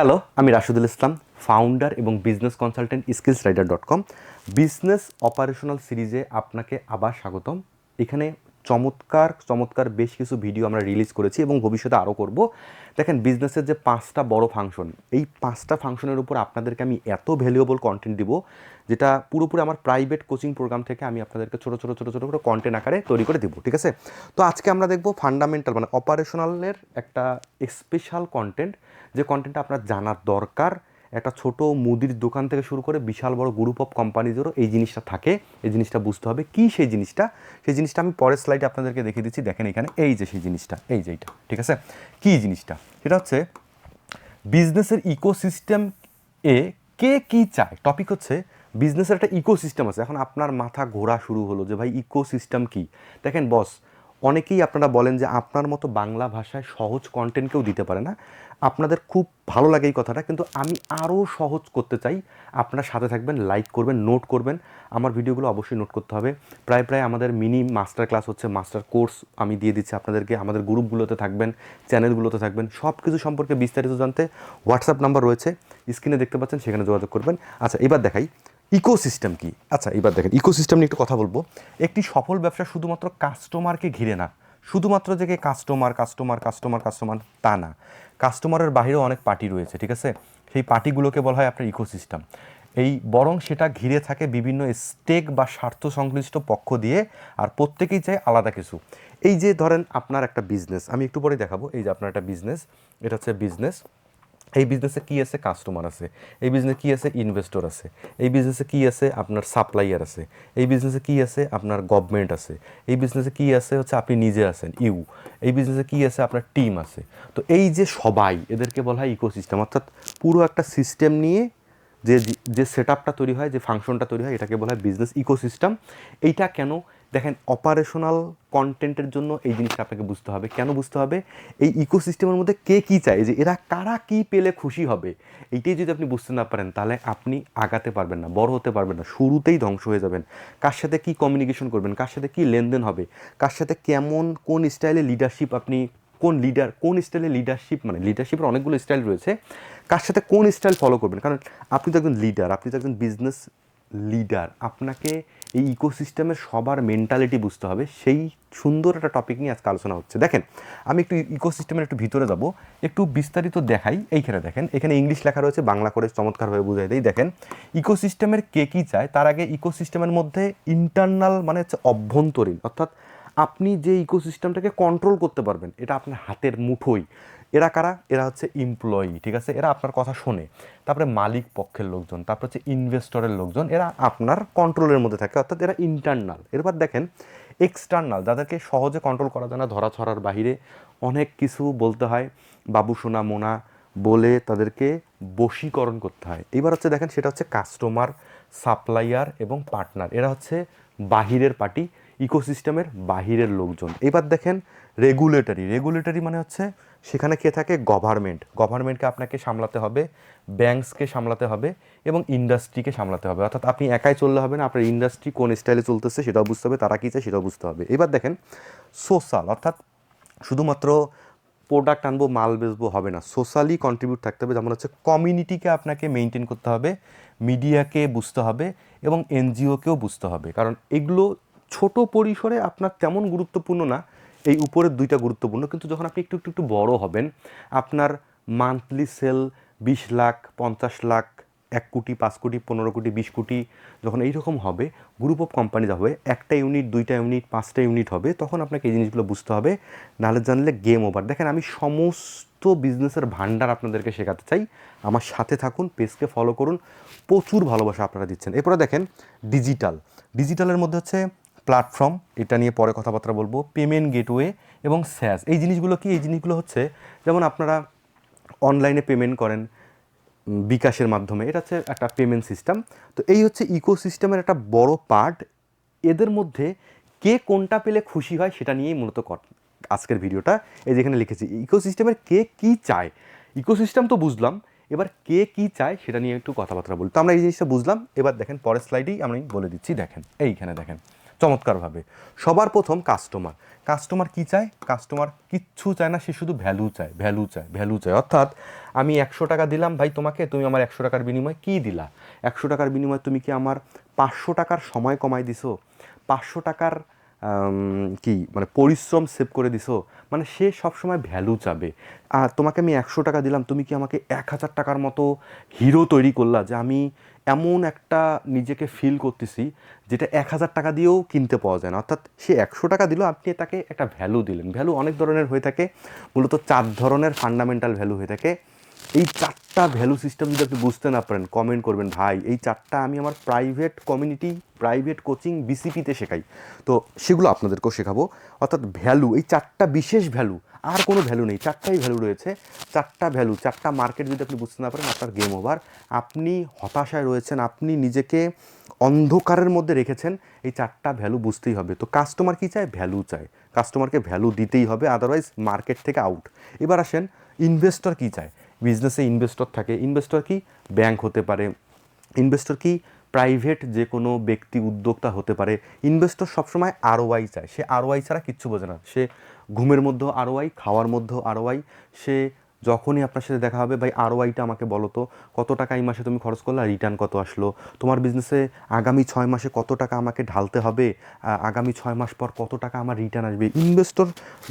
Hello আমি Rashidul Islam founder এবং business consultant skills rider dot com business operational সিরিজে আপনাকে আবার স্বাগতম। এখানে চমৎকার চমৎকার বেশ কিছু ভিডিও আমরা রিলিজ করেছি এবং ভবিষ্যতে আরও করব। দেখেন বিজনেসের যে পাঁচটা বড় ফাংশন এই পাঁচটা ফাংশনের উপর আপনাদেরকে আমি এত ভ্যালুয়েবল কন্টেন্ট দিব, যেটা পুরোপুরি আমার প্রাইভেট কোচিং প্রোগ্রাম থেকে আমি আপনাদেরকে ছোটো ছোটো ছোটো ছোটো করে কন্টেন্ট আকারে তৈরি করে দিব, ঠিক আছে? তো আজকে আমরা দেখব ফান্ডামেন্টাল মানে অপারেশনালের একটা স্পেশাল কন্টেন্ট যে কন্টেন্টটা আপনার জানার দরকার। একটা ছোট মুদির দোকান থেকে শুরু করে বিশাল বড় গ্রুপ অফ কোম্পানিজেরও এই জিনিসটা থাকে। এই জিনিসটা বুঝতে হবে কি সেই জিনিসটা। সেই জিনিসটা আমি পরের স্লাইডে আপনাদেরকে দেখিয়ে দিচ্ছি। দেখেন এখানে এই যে সেই জিনিসটা, এই যে এইটা, ঠিক আছে? কি জিনিসটা? সেটা হচ্ছে বিজনেসের ইকোসিস্টেম এ কে কি চায়? টপিক হচ্ছে বিজনেসের একটা ইকোসিস্টেম আছে। এখন আপনার মাথা ঘোরা শুরু হলো যে ভাই ইকোসিস্টেম কি? দেখেন বস অনেকেই আপনারা বলেন যে আপনার মতো বাংলা ভাষায় সহজ কন্টেন্ট কেউ দিতে পারে না। আপনাদের খুব ভালো লাগে এই কথাটা, কিন্তু আমি আরও সহজ করতে চাই। আপনারা সাথে থাকবেন লাইক করবেন নোট করবেন। আমার ভিডিওগুলো অবশ্যই নোট করতে হবে। প্রায় প্রায় আমাদের মিনি মাস্টার ক্লাস হচ্ছে মাস্টার কোর্স আমি দিয়ে দিচ্ছি আপনাদেরকে। আমাদের গ্রুপগুলোতে থাকবেন চ্যানেলগুলোতে থাকবেন। সব কিছু সম্পর্কে বিস্তারিত জানতে হোয়াটসঅ্যাপ নাম্বার রয়েছে। স্ক্রিনে দেখতে পাচ্ছেন, সেখানে যোগাযোগ করবেন। আচ্ছা এবার দেখাই। ইকোসিস্টেম কি? আচ্ছা এবার দেখেন, ইকোসিস্টেম নিয়ে একটু কথা বলব। একটি সফল ব্যবসা শুধুমাত্র কাস্টমারকে ঘিরে না, শুধুমাত্র যে কাস্টমার কাস্টমার কাস্টমার কাস্টমার তা না। কাস্টমারের বাইরেও অনেক পার্টি রয়েছে, ঠিক আছে? সেই পার্টিগুলোকে বলা হয় আপনার ইকোসিস্টেম। এই বরং সেটা ঘিরে থাকে বিভিন্ন স্টেক বা স্বার্থ সংশ্লিষ্ট পক্ষ দিয়ে, আর প্রত্যেকেই চায় আলাদা কিছু। এই যে ধরেন আপনার একটা বিজনেস আমি একটু পরে দেখাবো, এই যে আপনার একটা বিজনেস এটা হচ্ছে বিজনেস এই বিজনেসে কী আছে? কাস্টমার আছে। এই বিজনেসে কী আছে? ইনভেস্টর আছে। এই বিজনেসে কী আছে? আপনার সাপ্লাইয়ার আছে। এই বিজনেসে কী আছে? আপনার গভর্নমেন্ট আছে। এই বিজনেসে কী আছে? হচ্ছে আপনি নিজে আছেন ইউ এই বিজনেসে কী আছে? আপনার টিম আছে। তো এই যে সবাই, এদেরকে বলা হয় ইকোসিস্টেম অর্থাৎ পুরো একটা সিস্টেম নিয়ে যে যে সেট তৈরি হয়, যে ফাংশনটা তৈরি হয়, এটাকে বলা হয় বিজনেস ইকোসিস্টেম এইটা কেন দেখেন অপারেশনাল কন্টেন্টের জন্য এই জিনিসটা আপনাকে বুঝতে হবে। কেন বুঝতে হবে? এই ইকোসিস্টেমের মধ্যে কে কী চায়? যে এরা কারা কী পেলে খুশি হবে? এইটাই যদি আপনি বুঝতে না পারেন, তাহলে আপনি আগাতে পারবেন না, বড় হতে পারবেন না, শুরুতেই ধ্বংস হয়ে যাবেন। কার সাথে কী কমিউনিকেশন করবেন? কার সাথে কী লেনদেন হবে? কার সাথে কেমন, কোন স্টাইলে লিডারশিপ আপনি, কোন লিডার কোন স্টাইলে লিডারশিপ মানে লিডারশিপের অনেকগুলো স্টাইল রয়েছে। কার সাথে কোন স্টাইল ফলো করবেন? কারণ আপনি তো একজন লিডার আপনি তো একজন বিজনেস লিডার আপনাকে এই ইকোসিস্টেমের সবার মেন্টালিটি বুঝতে হবে। সেই সুন্দর একটা টপিক নিয়ে আজকে আলোচনা হচ্ছে। দেখেন, আমি একটু ইকোসিস্টেমের একটু ভিতরে যাব। একটু বিস্তারিত দেখাই। এইখানে দেখেন, এখানে ইংলিশ লেখা রয়েছে, বাংলা করে চমৎকারভাবে বুঝাই দেয় দেখেন ইকোসিস্টেমের কে কী চায়? তার আগে ইকোসিস্টেমের মধ্যে ইন্টারনাল মানে হচ্ছে অভ্যন্তরীণ, অর্থাৎ আপনি যে ইকোসিস্টেমটাকে কন্ট্রোল করতে পারবেন, এটা আপনার হাতের মুঠোই। এরা কারা? এরা হচ্ছে এমপ্লয়ি ঠিক আছে? এরা আপনার কথা শোনে। তারপরে মালিক পক্ষের লোকজন, তারপর হচ্ছে ইনভেস্টরের লোকজন, এরা আপনার কন্ট্রোলের মধ্যে থাকে, অর্থাৎ এরা ইন্টারনাল এরপর দেখেন এক্সটার্নাল যাদেরকে সহজে কন্ট্রোল করা যায় না, ধরা ছড়ার বাহিরে, অনেক কিছু বলতে হয়। বাবু সোনা, মোনা বলে তাদেরকে বশীকরণ করতে হয়। এবার হচ্ছে দেখেন, সেটা হচ্ছে কাস্টমার সাপ্লাইয়ার এবং পার্টনার এরা হচ্ছে বাহিরের পার্টি ইকোসিস্টেমের বাহিরের লোকজন। এবার দেখেন রেগুলেটরি রেগুলেটরি মানে হচ্ছে সেখানে কে থাকে? গভর্নমেন্ট গভর্নমেন্টকে আপনাকে সামলাতে হবে ব্যাংকসকে সামলাতে হবে এবং ইন্ডাস্ট্রিকে সামলাতে হবে। অর্থাৎ আপনি একাই চললে হবে না, আপনার ইন্ডাস্ট্রি কোন স্টাইলে চলতেছে সেটাও বুঝতে হবে, তারা কী চায় সেটাও বুঝতে হবে। এবার দেখেন সোশ্যাল অর্থাৎ শুধুমাত্র প্রোডাক্ট আনব, মাল বেচবো হবে না। সোশ্যালি কন্ট্রিবিউট থাকতে হবে, যেমন হচ্ছে কমিউনিটিকে আপনাকে মেনটেন করতে হবে মিডিয়াকে বুঝতে হবে এবং এনজিওকেও বুঝতে হবে। কারণ এগুলো ছোট পরিসরে আপনার তেমন গুরুত্বপূর্ণ না, এই উপরের দুইটা গুরুত্বপূর্ণ। কিন্তু যখন আপনি একটু একটু একটু বড় হবেন, আপনার মান্থলি সেল বিশ লাখ, পঞ্চাশ লাখ, এক কোটি, পাঁচ কোটি, পনেরো কোটি, বিশ কোটি যখন এইরকম হবে গ্রুপ অফ কোম্পানি হবে, একটা ইউনিট দুইটা ইউনিট পাঁচটা ইউনিট হবে, তখন আপনাকে এই জিনিসগুলো বুঝতে হবে। নাহলে জানলে গেম ওভার দেখেন, আমি সমস্ত বিজনেসের ভান্ডার আপনাদেরকে শেখাতে চাই। আমার সাথে থাকুন পেজকে ফলো করুন। প্রচুর ভালোবাসা আপনারা দিচ্ছেন। এরপরে দেখেন ডিজিটাল ডিজিটালের মধ্যে হচ্ছে প্ল্যাটফর্ম, এটা নিয়ে পরে কথাবার্তা বলব, পেমেন্ট গেটওয়ে এবং স্যাস এই জিনিসগুলো কি? এই জিনিসগুলো হচ্ছে, যেমন আপনারা অনলাইনে পেমেন্ট করেন বিকাশের মাধ্যমে, এটা হচ্ছে একটা পেমেন্ট সিস্টেম। তো এই হচ্ছে ইকোসিস্টেমের একটা বড় পার্ট। এদের মধ্যে কে কোনটা পেলে খুশি হয় সেটা নিয়েই মূলত কর- আজকের ভিডিওটা। এই যেখানে লিখেছি, ইকোসিস্টেমের কে কি চায়? ইকোসিস্টেম তো বুঝলাম, এবার কে কি চায় সেটা নিয়ে একটু কথাবার্তা বলি তো আমরা এই জিনিসটা বুঝলাম, এবার দেখেন পরের স্লাইডেই আমি বলে দিচ্ছি, দেখেন, এইখানে দেখেন। চমৎকারভাবে। সবার প্রথম কাস্টমার কাস্টমার কি চায়? কাস্টমার কিচ্ছু চায় না, সে শুধু ভ্যালু চায় ভ্যালু চায় ভ্যালু চায়। অর্থাৎ আমি একশো টাকা দিলাম, ভাই, তোমাকে তুমি আমার একশো টাকার বিনিময়ে কী দিলা? একশো টাকার বিনিময়ে তুমি কি আমার পাঁচশো টাকার সময় কমাই দিছো? পাঁচশো টাকার কি মানে পরিশ্রম সেভ করে দিছো? মানে সে সবসময় ভ্যালু চাবে। আর তোমাকে আমি একশো টাকা দিলাম, তুমি কি আমাকে এক হাজার টাকার মতো হিরো তৈরি করলা যে আমি এমন একটা নিজেকে ফিল করতেছি যেটা এক হাজার টাকা দিয়েও কিনতে পাওয়া যায় না। অর্থাৎ সে একশো টাকা দিল, আপনি তাকে একটা ভ্যালু দিলেন। ভ্যালু অনেক ধরনের হয়ে থাকে। মূলত চার ধরনের ফান্ডামেন্টাল ভ্যালু হয়ে থাকে। এই চারটা ভ্যালু সিস্টেম যদি আপনি বুঝতে না পারেন কমেন্ট করবেন, ভাই, এই চারটা আমি আমার প্রাইভেট কমিউনিটি প্রাইভেট কোচিং বিসিপিতে শেখাই। তো সেগুলো আপনাদেরকেও শেখাবো। অর্থাৎ ভ্যালু এই চারটা বিশেষ ভ্যালু আর কোনো ভ্যালু নেই। চারটাই ভ্যালু রয়েছে। চারটা ভ্যালু চারটা মার্কেট যদি আপনি বুঝতে না পারেন, আপনার গেম ওভার আপনি হতাশায় রয়েছেন, আপনি নিজেকে অন্ধকারের মধ্যে রেখেছেন, এই চারটা ভ্যালু বুঝতেই হবে। তো কাস্টমার কি চায়? ভ্যালু চায়। কাস্টমারকে ভ্যালু দিতেই হবে আদারওয়াইজ মার্কেট থেকে আউট এবার আসেন ইনভেস্টর কি চায়? বিজনেসে ইনভেস্টর থাকে। ইনভেস্টর কি? ব্যাংক হতে পারে। ইনভেস্টর কি প্রাইভেট যে কোনো ব্যক্তি উদ্যোক্তা হতে পারে। ইনভেস্টর সবসময় আরওআই চায়। সে আরওআই ছাড়া কিচ্ছু বোঝে না। সে ঘুমের মধ্যেও আরওআই খাওয়ার মধ্যেও আরওআই সে যখনই আপনার সাথে দেখা হবে, ভাই আরওআইটা আমাকে বলো তো, কত টাকা এই মাসে তুমি খরচ করলে? রিটার্ন কত আসলো? তোমার বিজনেসে আগামী ছয় মাসে কত টাকা আমাকে ঢালতে হবে? আগামী ছয় মাস পর কত টাকা আমার রিটার্ন আসবে? ইনভেস্টর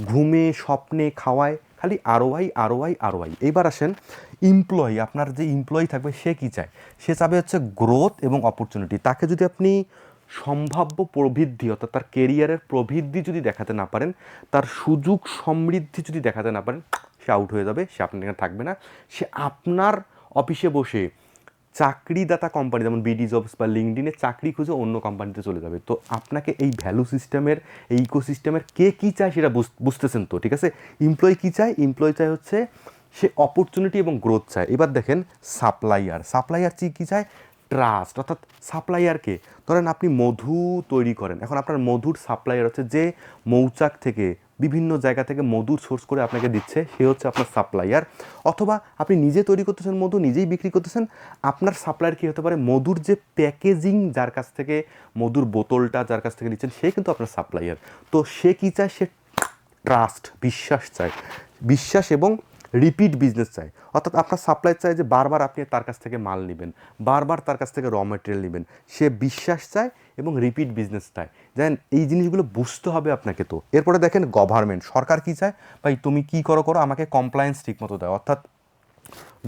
ঘুমে, স্বপ্নে, খাওয়ায় খালি আরওয়াই আরওয়াই আরওয়াই। এইবার আসেন এমপ্লয়ি আপনার যে এমপ্লয়ি থাকবে, সে কী চায়? সে চাবে হচ্ছে গ্রোথ এবং অপরচুনিটি তাকে যদি আপনি সম্ভাব্য প্রবৃদ্ধি, অর্থাৎ তার কেরিয়ারের প্রবৃদ্ধি যদি দেখাতে না পারেন, তার সুযোগ সমৃদ্ধি যদি দেখাতে না পারেন, সে আউট হয়ে যাবে, সে আপনার থাকবে না। সে আপনার অফিসে বসে চাকরিদাতা কোম্পানি যেমন বিডি জবস বা লিঙ্কডিনে চাকরি খুঁজে অন্য কোম্পানিতে চলে যাবে। তো আপনাকে এই ভ্যালু সিস্টেমের এই ইকোসিস্টেমের কে কী চায় সেটা বুঝ- বুঝতেছেন তো, ঠিক আছে? এমপ্লয়ি কী চায়? এমপ্লয়ি চায় হচ্ছে সে অপরচুনিটি এবং গ্রোথ চায়। এবার দেখেন সাপ্লাইয়ার সাপ্লাইয়ার চি, কী চায়? ট্রাস্ট অর্থাৎ সাপ্লাইয়ারকে ধরেন আপনি মধু তৈরি করেন। এখন আপনার মধুর সাপ্লাইয়ার হচ্ছে যে মৌচাক থেকে বিভিন্ন জায়গা থেকে মধুর সোর্স করে আপনাকে দিচ্ছে, সে হচ্ছে আপনার সাপ্লাইয়ার অথবা আপনি নিজে তৈরি করতেছেন মধু, নিজেই বিক্রি করতেছেন, আপনার সাপ্লায়ার কী হতে পারে? মধুর যে প্যাকেজিং যার কাছ থেকে, মধুর বোতলটা যার কাছ থেকে নিচ্ছেন, সে কিন্তু আপনার সাপ্লাইয়ার তো সে কী চায়? সে ট্রাস্ট বিশ্বাস চায়। বিশ্বাস এবং রিপিট বিজনেস চাই। অর্থাৎ আপনার সাপ্লাই চাই যে বারবার আপনি তার কাছ থেকে মাল নেবেন, বারবার তার কাছ থেকে র মেটেরিয়াল নেবেন। সে বিশ্বাস চায় এবং রিপিট বিজনেস চায়। দেন এই জিনিসগুলো বুঝতে হবে আপনাকে তো। এরপরে দেখেন গভর্নমেন্ট সরকার কী চায়? ভাই তুমি কী করো করো, আমাকে কমপ্লায়েন্স ঠিকমতো দেয় অর্থাৎ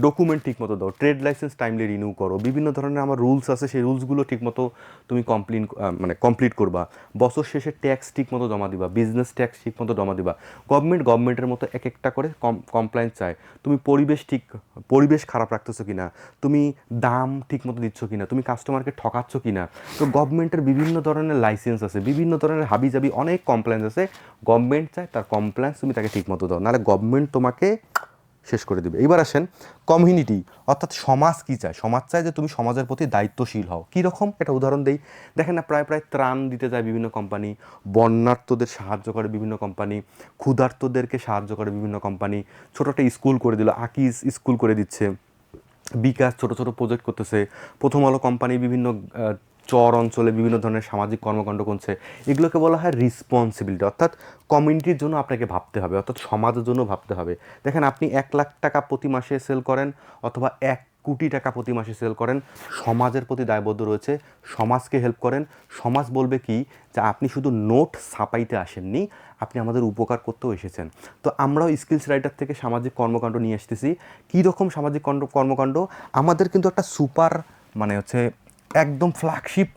ডকুমেন্ট ঠিকমতো দাও ট্রেড লাইসেন্স টাইমলি রিনিউ করো, বিভিন্ন ধরনের আমার রুলস আছে, সেই রুলসগুলো ঠিকমতো তুমি কমপ্লিন মানে কমপ্লিট করবা। বছর শেষে ট্যাক্স ঠিকমতো জমা দিবা বিজনেস ট্যাক্স ঠিকমতো জমা দিবা। গভর্নমেন্ট গভর্নমেন্টের মতো এক একটা করে কম কমপ্লায়েন্স চায়। তুমি পরিবেশ ঠিক, পরিবেশ খারাপ রাখতেছো কি না তুমি দাম ঠিকমতো দিচ্ছ কি না তুমি কাস্টমারকে ঠকাচ্ছ কি না তো গভর্নমেন্টের বিভিন্ন ধরনের লাইসেন্স আছে, বিভিন্ন ধরনের হাবিজাবি অনেক কমপ্লেন্স আছে। গভর্নমেন্ট চায় তার কমপ্লেন্স তুমি তাকে ঠিকমতো দাও। নাহলে গভর্নমেন্ট তোমাকে শেষ করে দিবে। এবার আসেন কমিউনিটি অর্থাৎ সমাজ কী চায়? সমাজ চায় যে তুমি সমাজের প্রতি দায়িত্বশীল হও। কী রকম? এটা উদাহরণ দেই। দেখেন না, প্রায় প্রায় ত্রাণ দিতে যায় বিভিন্ন কোম্পানি বন্যার্থদের সাহায্য করে বিভিন্ন কোম্পানি ক্ষুধার্তদেরকে সাহায্য করে বিভিন্ন কোম্পানি ছোটো একটা স্কুল করে দিল, আকিজ স্কুল করে দিচ্ছে। বিকাশ ছোট ছোট প্রজেক্ট করতেছে। প্রথম আলো কোম্পানি বিভিন্ন চর অঞ্চলে বিভিন্ন ধরনের সামাজিক কর্মকাণ্ড করছে এগুলোকে বলা হয় রেসপন্সিবিলিটি অর্থাৎ কমিউনিটির জন্য আপনাকে ভাবতে হবে, অর্থাৎ সমাজের জন্য ভাবতে হবে। দেখেন, আপনি এক লাখ টাকা প্রতি মাসে সেল করেন অথবা এক কোটি টাকা প্রতি মাসে সেল করেন, সমাজের প্রতি দায়বদ্ধ রয়েছে, সমাজকে হেল্প করেন। সমাজ বলবে কি? যে আপনি শুধু নোট ছাপাইতে আসেননি, আপনি আমাদের উপকার করতেও এসেছেন। তো আমরাও স্কিলস রাইটার থেকে সামাজিক কর্মকাণ্ড নিয়ে আসতেছি। কী রকম সামাজিক কর্মকাণ্ড? আমাদের কিন্তু একটা সুপার মানে হচ্ছে একদম ফ্ল্যাগশিপ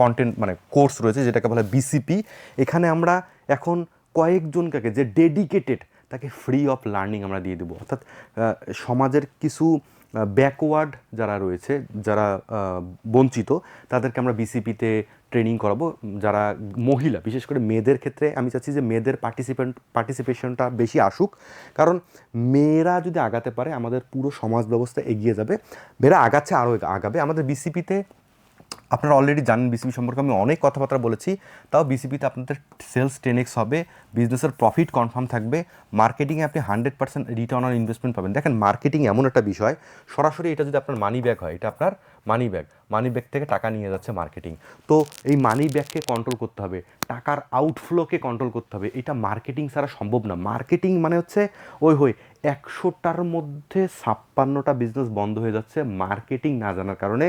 কন্টেন্ট মানে কোর্স রয়েছে যেটাকে বলে বিসিপি এখানে আমরা এখন কয়েকজনকে যে ডেডিকেটেড তাকে ফ্রি অফ লার্নিং আমরা দিয়ে দেবো। অর্থাৎ সমাজের কিছু ব্যাকওয়ার্ড যারা রয়েছে, যারা বঞ্চিত, তাদেরকে আমরা বিসিপিতে ট্রেনিং করাবো যারা মহিলা, বিশেষ করে মেয়েদের ক্ষেত্রে আমি চাচ্ছি যে মেয়েদের পার্টিসিপেন্ট পার্টিসিপেশনটা বেশি আসুক। কারণ মেয়েরা যদি আগাতে পারে, আমাদের পুরো সমাজ ব্যবস্থা এগিয়ে যাবে। মেয়েরা আগাচ্ছে আরও আগাবে। আমাদের বিসিপিতে আপনারা অলরেডি জানেন বিসিপি সম্পর্কে আমি অনেক কথাবার্তা বলেছি। তাও বিসিপিতে আপনাদের সেলস টেন এক্স হবে বিজনেসের প্রফিট কনফার্ম থাকবে। মার্কেটিংয়ে আপনি hundred percent return on investment পাবেন। দেখেন মার্কেটিং এমন একটা বিষয়, সরাসরি এটা যদি আপনার মানি ব্যাগ হয়, এটা আপনার মানি ব্যাগ মানি ব্যাগ থেকে টাকা নিয়ে যাচ্ছে মার্কেটিং তো এই মানি ব্যাগকে কন্ট্রোল করতে হবে, টাকার আউটফ্লোকে কন্ট্রোল করতে হবে, এটা মার্কেটিং ছাড়া সম্ভব না। মার্কেটিং মানে হচ্ছে, ওই হই, একশোটার মধ্যে ছাপ্পান্নটা বিজনেস বন্ধ হয়ে যাচ্ছে মার্কেটিং না জানার কারণে।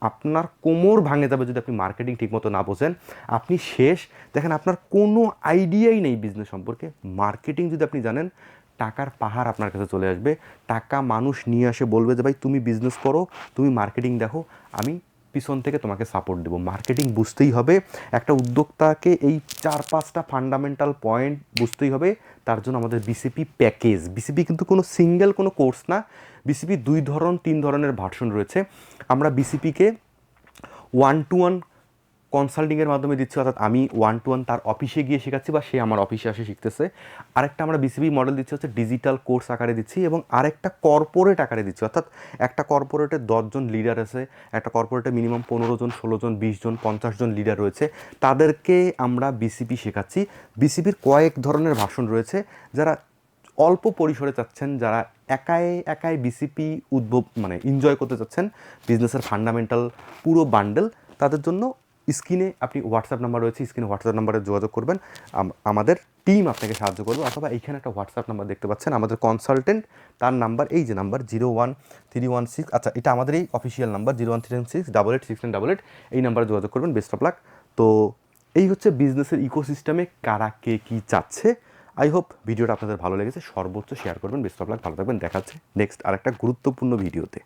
আপনার কোমর ভাঙে যাবে যদি আপনি মার্কেটিং ঠিকমতো না বোঝেন। আপনি শেষ, দেখেন আপনার কোনো আইডিয়াই নেই বিজনেস সম্পর্কে। মার্কেটিং যদি আপনি জানেন টাকার পাহাড় আপনার কাছে চলে আসবে। টাকা মানুষ নিয়ে আসে, বলবে যে, ভাই, তুমি বিজনেস করো, তুমি মার্কেটিং দেখো, আমি পিছন থেকে তোমাকে সাপোর্ট দেবো। মার্কেটিং বুঝতেই হবে, একটা উদ্যোক্তাকে এই চার পাঁচটা ফান্ডামেন্টাল পয়েন্ট বুঝতেই হবে, তার জন্য আমাদের বিসিপি প্যাকেজ বিসিপি কিন্তু কোনো সিঙ্গেল কোনো কোর্স না বিসিপি দুই ধরন, তিন ধরনের ভার্সন রয়েছে। আমরা বিসিপিকে ওয়ান টু ওয়ান কনসাল্টিংয়ের মাধ্যমে দিচ্ছি, অর্থাৎ আমি ওয়ান টু ওয়ান তার অফিসে গিয়ে শেখাচ্ছি বা সে আমার অফিসে আসে শিখতেছে। আরেকটা আমরা বিসিবি মডেল দিচ্ছি, হচ্ছে ডিজিটাল কোর্স আকারে দিচ্ছি এবং আরেকটা কর্পোরেট আকারে দিচ্ছি। অর্থাৎ একটা কর্পোরেটে দশজন লিডার আছে, একটা কর্পোরেটে মিনিমাম পনেরো জন, ষোলো জন, বিশ জন, পঞ্চাশ জন লিডার রয়েছে। তাদেরকে আমরা বিসিপি শেখাচ্ছি। বিসিপির কয়েক ধরনের ভাষণ রয়েছে, যারা অল্প পরিসরে চাচ্ছেন, যারা একাই একাই বিসিপি উদ্ভব মানে এনজয় করতে চাচ্ছেন বিজনেসের ফান্ডামেন্টাল পুরো বান্ডেল তাদের জন্য স্ক্রিনে আপনি হোয়াটসঅ্যাপ নাম্বার রয়েছে, স্ক্রিনে হোয়াটসঅ্যাপ নাম্বারে যোগাযোগ করবেন। আম- আমাদের টিম আপনাকে সাহায্য করবে, অথবা এইখানে একটা হোয়াটসঅ্যাপ নাম্বার দেখতে পাচ্ছেন। আমাদের কনসালটেন্ট তার নাম্বার এই যে number zero one three one six আচ্ছা এটা আমাদের এই official number zero one three one six double eight six double eight এই নাম্বারে যোগাযোগ করবেন বেস্ট অফ লাক তো এই হচ্ছে বিজনেসের ইকোসিস্টেমে কারা কে কী চাচ্ছে। আই হোপ ভিডিওটা আপনাদের ভালো লেগেছে, সর্বোচ্চ শেয়ার করবেন বেস্ট অফ লাক ভালো থাকবেন দেখাচ্ছে নেক্সট আরেকটা গুরুত্বপূর্ণ ভিডিওতে